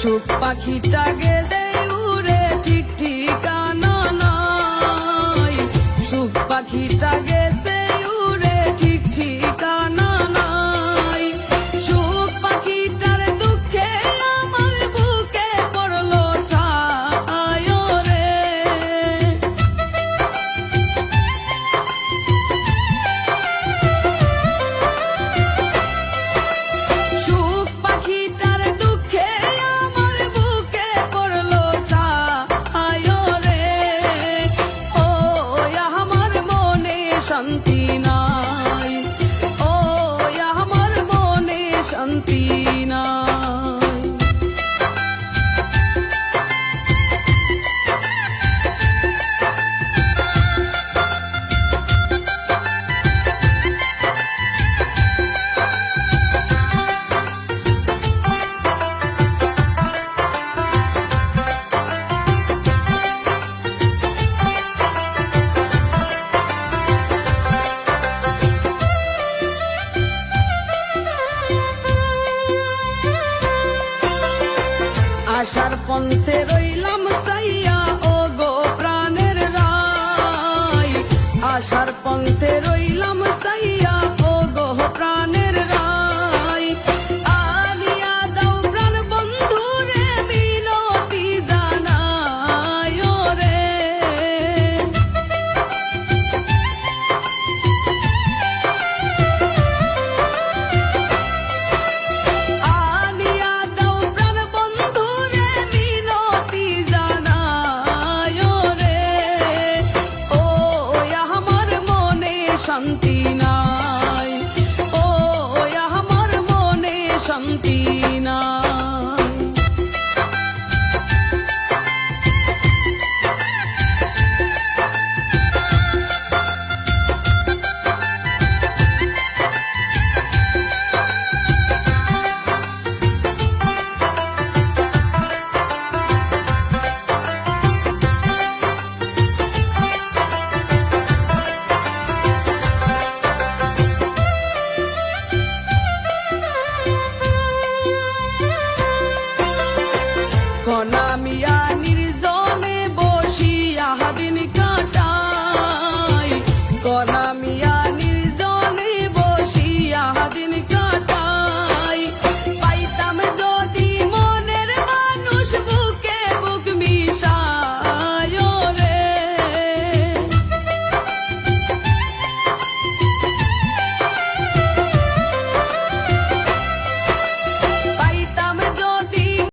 সুখ পাখিটা গেছে উড়ে ঠিক ঠিকানা নয় সুখ পাখিটা আসার পন্থে রইলাম শান্তি নাই। ও আমার মনে শান্তি নাই। নির্জন